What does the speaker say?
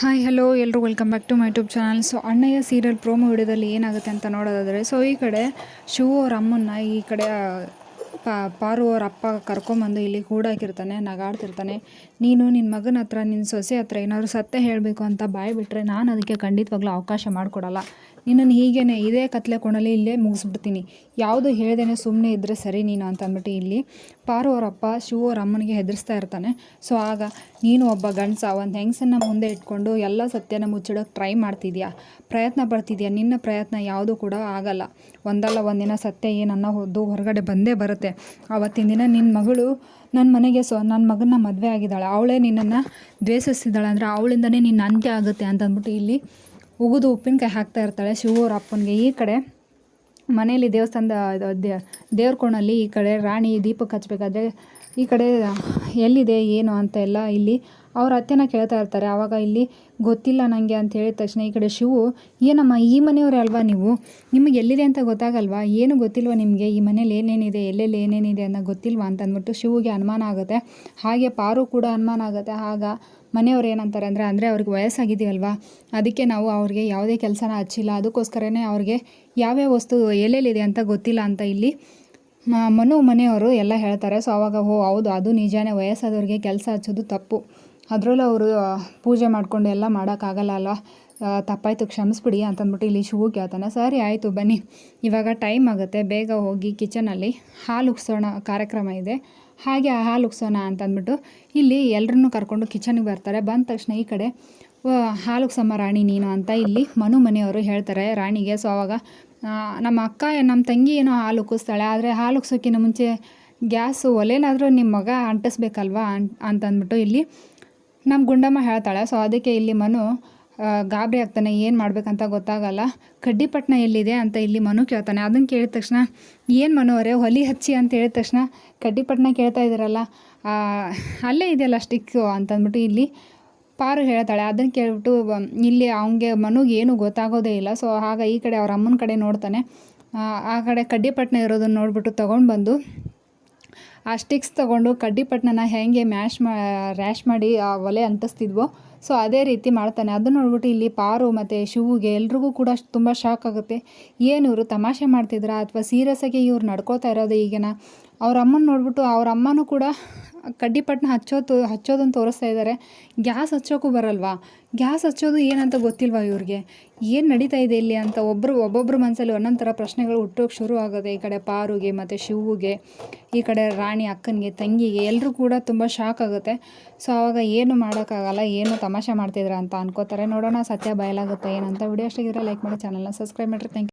Hi hello ಎಲ್ಲರೂ welcome back to my YouTube channel so Annayya serial promo ವಿಡಿಯೋದಲ್ಲಿ ಏನಾಗುತ್ತೆ ಅಂತ ನೋಡೋದಾದರೆ ಸೊ ಈ ಕಡೆ ಶಿವು ಅವ್ರ ಅಮ್ಮನ್ನ ಈ ಕಡೆ ಪಾ, ಪಾರು ಅವ್ರ ಅಪ್ಪ ಕರ್ಕೊಂಬಂದು ಇಲ್ಲಿ ಕೂಡಾಕಿರ್ತಾನೆ ನಗಾಡ್ತಿರ್ತಾನೆ. ನೀನು ನಿನ್ನ ಮಗನ ಹತ್ರ ನಿನ್ನ ಸೊಸೆ ಹತ್ರ ಏನಾದ್ರು ಸತ್ಯ ಹೇಳಬೇಕು ಅಂತ ಬಾಯ್ ಬಿಟ್ಟರೆ ನಾನು ಅದಕ್ಕೆ ಖಂಡಿತವಾಗ್ಲೂ ಅವಕಾಶ ಮಾಡಿಕೊಡಲ್ಲ. ನಿನ್ನನ್ನು ಹೀಗೇನೆ ಇದೇ ಕತ್ಲೆ ಕೊಣಲಿ ಇಲ್ಲೇ ಮುಗಿಸ್ಬಿಡ್ತೀನಿ. ಯಾವುದು ಹೇಳ್ದೇನೆ ಸುಮ್ಮನೆ ಇದ್ದರೆ ಸರಿ ನೀನು ಅಂತ ಅಂದ್ಬಿಟ್ಟು ಇಲ್ಲಿ ಪಾರು ಅವರಪ್ಪ ಶಿವು ಅವ್ರ ಅಮ್ಮನಿಗೆ ಹೆದರಿಸ್ತಾ ಇರ್ತಾನೆ. ಸೊ ಆಗ ನೀನು ಒಬ್ಬ ಗಂಡಸ, ಒಂದು ಹೆಂಗ್ಸನ್ನ ಮುಂದೆ ಇಟ್ಕೊಂಡು ಎಲ್ಲ ಸತ್ಯನ ಮುಚ್ಚಿಡೋಕೆ ಟ್ರೈ ಮಾಡ್ತಿದ್ಯಾ? ಪ್ರಯತ್ನ ಪಡ್ತಿದ್ಯಾ? ನಿನ್ನ ಪ್ರಯತ್ನ ಯಾವುದೂ ಕೂಡ ಆಗಲ್ಲ. ಒಂದಲ್ಲ ಒಂದಿನ ಸತ್ಯ ಏನನ್ನ ಹೊದ್ದು ಹೊರಗಡೆ ಬಂದೇ ಬರುತ್ತೆ. ಆವತ್ತಿನ ದಿನ ನಿನ್ನ ಮಗಳು ನನ್ನ ಮನೆಗೆ ಸೊ ನನ್ನ ಮಗನ ಮದುವೆ ಆಗಿದ್ದಾಳೆ. ಅವಳೇ ನಿನ್ನನ್ನು ದ್ವೇಷಿಸಿದ್ದಾಳೆ ಅಂದರೆ ಅವಳಿಂದನೇ ನಿನ್ನ ಅಂತ್ಯ ಆಗುತ್ತೆ ಅಂತಂದ್ಬಿಟ್ಟು ಇಲ್ಲಿ ಉಗಿದು ಉಪ್ಪಿನಕಾಯಿ ಹಾಕ್ತಾ ಇರ್ತಾಳೆ ಶಿವು ಅವ್ರ ಅಪ್ಪನಿಗೆ. ಈ ಕಡೆ ಮನೆಯಲ್ಲಿ ದೇವಸ್ಥಾನದ ದೇವ್ರ ಕೋಣಲ್ಲಿ ಈ ಕಡೆ ರಾಣಿ ದೀಪಕ್ಕೆ ಹಚ್ಚಬೇಕಾದ್ರೆ ಈ ಕಡೆ ಎಲ್ಲಿದೆ, ಏನು ಅಂತ ಎಲ್ಲ ಇಲ್ಲಿ ಅವ್ರ ಅತ್ತೆನ ಕೇಳ್ತಾ ಇರ್ತಾರೆ. ಆವಾಗ ಇಲ್ಲಿ ಗೊತ್ತಿಲ್ಲ ನನಗೆ ಅಂತ ಹೇಳಿದ ತಕ್ಷಣ ಈ ಕಡೆ ಶಿವು, ಏನಮ್ಮ ಈ ಮನೆಯವರೇ ಅಲ್ವಾ ನೀವು? ನಿಮಗೆ ಎಲ್ಲಿದೆ ಅಂತ ಗೊತ್ತಾಗಲ್ವಾ? ಏನು ಗೊತ್ತಿಲ್ವಾ ನಿಮಗೆ? ಈ ಮನೇಲಿ ಏನೇನಿದೆ, ಎಲ್ಲೆಲ್ಲಿ ಏನೇನಿದೆ ಅನ್ನೋ ಗೊತ್ತಿಲ್ವಾ ಅಂತ ಅಂದ್ಬಿಟ್ಟು ಶಿವುಗೆ ಅನುಮಾನ ಆಗುತ್ತೆ. ಹಾಗೆ ಪಾರು ಕೂಡ ಅನುಮಾನ ಆಗುತ್ತೆ. ಆಗ ಮನೆಯವ್ರು ಏನಂತಾರೆ ಅಂದರೆ ಅಂದರೆ ಅವ್ರಿಗೆ ವಯಸ್ಸಾಗಿದೆಯಲ್ವಾ? ಅದಕ್ಕೆ ನಾವು ಅವ್ರಿಗೆ ಯಾವುದೇ ಕೆಲಸನ ಹಚ್ಚಿಲ್ಲ. ಅದಕ್ಕೋಸ್ಕರನೇ ಅವ್ರಿಗೆ ಯಾವ್ಯಾವ ವಸ್ತು ಎಲ್ಲೆಲ್ಲಿದೆ ಅಂತ ಗೊತ್ತಿಲ್ಲ ಅಂತ ಇಲ್ಲಿ ಮನು ಮನೆಯವರು ಎಲ್ಲ ಹೇಳ್ತಾರೆ. ಸೊ ಅವಾಗ ಹೋ ಹೌದು, ಅದು ನಿಜಾನೇ ವಯಸ್ಸಾದವ್ರಿಗೆ ಕೆಲಸ ಹಚ್ಚೋದು ತಪ್ಪು. ಅದರಲ್ಲೂ ಅವರು ಪೂಜೆ ಮಾಡಿಕೊಂಡು ಎಲ್ಲ ಮಾಡೋಕ್ಕಾಗಲ್ಲ ಅಲ್ವಾ? ತಪ್ಪಾಯ್ತು ಕ್ಷಮಿಸ್ಬಿಡಿ ಅಂತಂದ್ಬಿಟ್ಟು ಇಲ್ಲಿ ಶೂ ಕೇಳ್ತಾನೆ. ಸರಿ ಆಯಿತು ಬನ್ನಿ. ಇವಾಗ ಟೈಮ್ ಆಗುತ್ತೆ. ಬೇಗ ಹೋಗಿ ಕಿಚನಲ್ಲಿ ಹಾಲು ಉಗ್ಸೋಣ ಕಾರ್ಯಕ್ರಮ ಇದೆ. ಹಾಗೆ ಆ ಹಾಲು ಉಗ್ಸೋಣ ಅಂತಂದ್ಬಿಟ್ಟು ಇಲ್ಲಿ ಎಲ್ಲರನ್ನೂ ಕರ್ಕೊಂಡು ಕಿಚನಿಗೆ ಬರ್ತಾರೆ. ಬಂದ ತಕ್ಷಣ ಈ ಕಡೆ "ವ, ಹಾಲು ಉಗ್ಸಮ್ಮ ರಾಣಿ ನೀನು ಅಂತ ಇಲ್ಲಿ ಮನು ಮನೆಯವರು ಹೇಳ್ತಾರೆ ರಾಣಿಗೆ. ಸೊ ಅವಾಗ ನಮ್ಮ ಅಕ್ಕ ನಮ್ಮ ತಂಗಿ ಏನೋ ಹಾಲು ಉಕ್ಕಿಸ್ತಾಳೆ ಆದರೆ ಹಾಲು ಉಗ್ಸೋಕ್ಕಿಂತ ಮುಂಚೆ ಗ್ಯಾಸು ಒಲೆನಾದರೂ ನಿಮ್ಮ ಮಗ ಅಂಟಿಸ್ಬೇಕಲ್ವಾ? ಅಂತಂದ್ಬಿಟ್ಟು ಇಲ್ಲಿ ನಮ್ಮ ಗುಂಡಮ್ಮ ಹೇಳ್ತಾಳೆ. ಸೊ ಅದಕ್ಕೆ ಇಲ್ಲಿ ಮನು ಗಾಬರಿ ಆಗ್ತಾನೆ, ಏನು ಮಾಡಬೇಕಂತ ಗೊತ್ತಾಗಲ್ಲ. ಕಡ್ಡಿಪಟ್ಟಣ ಎಲ್ಲಿದೆ ಅಂತ ಇಲ್ಲಿ ಮನು ಕೇಳ್ತಾನೆ. ಅದನ್ನು ಕೇಳಿದ ತಕ್ಷಣ, ಏನು ಮನು ಅವರೇ, ಹೊಲಿ ಹಚ್ಚಿ ಅಂತ ಹೇಳಿದ ತಕ್ಷಣ ಕಡ್ಡಿಪಟ್ಟಣ ಕೇಳ್ತಾ ಇದ್ದೀರಲ್ಲ ಅಲ್ಲೇ ಇದೆಯಲ್ಲ ಸ್ಟಿಕ್ಕು ಅಂತಂದ್ಬಿಟ್ಟು ಇಲ್ಲಿ ಪಾರು ಹೇಳ್ತಾಳೆ. ಅದನ್ನು ಕೇಳ್ಬಿಟ್ಟು ಇಲ್ಲಿ ಅವನಿಗೆ ಮನುಗೆ ಏನು ಗೊತ್ತಾಗೋದೇ ಇಲ್ಲ. ಸೊ ಆಗ ಈ ಕಡೆ ಅವ್ರ ಅಮ್ಮನ ಕಡೆ ನೋಡ್ತಾನೆ. ಆ ಕಡೆ ಕಡ್ಡಿಪಟ್ಟಣ ಇರೋದನ್ನು ನೋಡಿಬಿಟ್ಟು ತೊಗೊಂಡು ಬಂದು, ಆ ಸ್ಟಿಕ್ಸ್ ತೊಗೊಂಡು ಕಡ್ಡಿಪಟ್ಟಣನ ಹೇಗೆ ಮ್ಯಾಶ್ ಮಾ, ರ್ಯಾಶ್ ಮಾಡಿ ಆ ಒಲೆ ಅಂಟಿಸ್ತಿದ್ವೋ ಸೊ ಅದೇ ರೀತಿ ಮಾಡ್ತಾನೆ. ಅದನ್ನ ನೋಡ್ಬಿಟ್ಟು ಇಲ್ಲಿ ಪಾರು ಮತ್ತು ಶಿವುಗೆ ಎಲ್ರಿಗೂ ಕೂಡ ತುಂಬ ಶಾಕ್ ಆಗುತ್ತೆ. ಏನು ಇವರು ತಮಾಷೆ ಮಾಡ್ತಿದ್ರಾ? ಅಥವಾ ಸೀರಿಯಸ್ಸಾಗಿ ಇವ್ರು ನಡ್ಕೋತಾ ಇರೋದು ಈಗಿನ? ಅವ್ರ ಅಮ್ಮನ ನೋಡ್ಬಿಟ್ಟು ಅವ್ರ ಅಮ್ಮನೂ ಕೂಡ ಕಡ್ಡಿಪಟ್ನ ಹಚ್ಚೋದು ಹಚ್ಚೋದನ್ನು ತೋರಿಸ್ತಾ ಇದ್ದಾರೆ ಗ್ಯಾಸ್ ಹಚ್ಚೋಕ್ಕೂ ಬರಲ್ವಾ? ಗ್ಯಾಸ್ ಹಚ್ಚೋದು ಏನಂತ ಗೊತ್ತಿಲ್ವಾ ಇವ್ರಿಗೆ? ಏನು ನಡೀತಾ ಇದೆ ಇಲ್ಲಿ ಅಂತ ಒಬ್ಬರು ಒಬ್ಬೊಬ್ಬರ ಮನಸ್ಸಲ್ಲಿ ಒಂದೊಂದು ಥರ ಪ್ರಶ್ನೆಗಳು ಹುಟ್ಟೋಕೆ ಶುರು ಆಗುತ್ತೆ ಈ ಕಡೆ ಪಾರುಗೆ, ಮತ್ತು ಶಿವುಗೆ, ಈ ಕಡೆ ರಾಣಿ ಅಕ್ಕನಿಗೆ, ತಂಗಿಗೆ ಎಲ್ಲರೂ ಕೂಡ ತುಂಬ ಶಾಕ್ ಆಗುತ್ತೆ. ಸೊ ಆವಾಗ ಏನು ಮಾಡೋಕ್ಕಾಗಲ್ಲ, ಏನು ತಮಾಷೆ ಮಾಡ್ತಿದ್ರ ಅಂತ ಅನ್ಕೋತಾರೆ. ನೋಡೋಣ ಸತ್ಯ ಬಯಲಾಗುತ್ತೆ ಏನಂತ. ವಿಡಿಯೋ ಅಷ್ಟಾಗಿದ್ರೆ ಲೈಕ್ ಮಾಡಿ ಚಾನಲ್ನ ಸಬ್ಸ್ಕ್ರೈಬ್ ಮಾಡಿರಿ. ಥ್ಯಾಂಕ್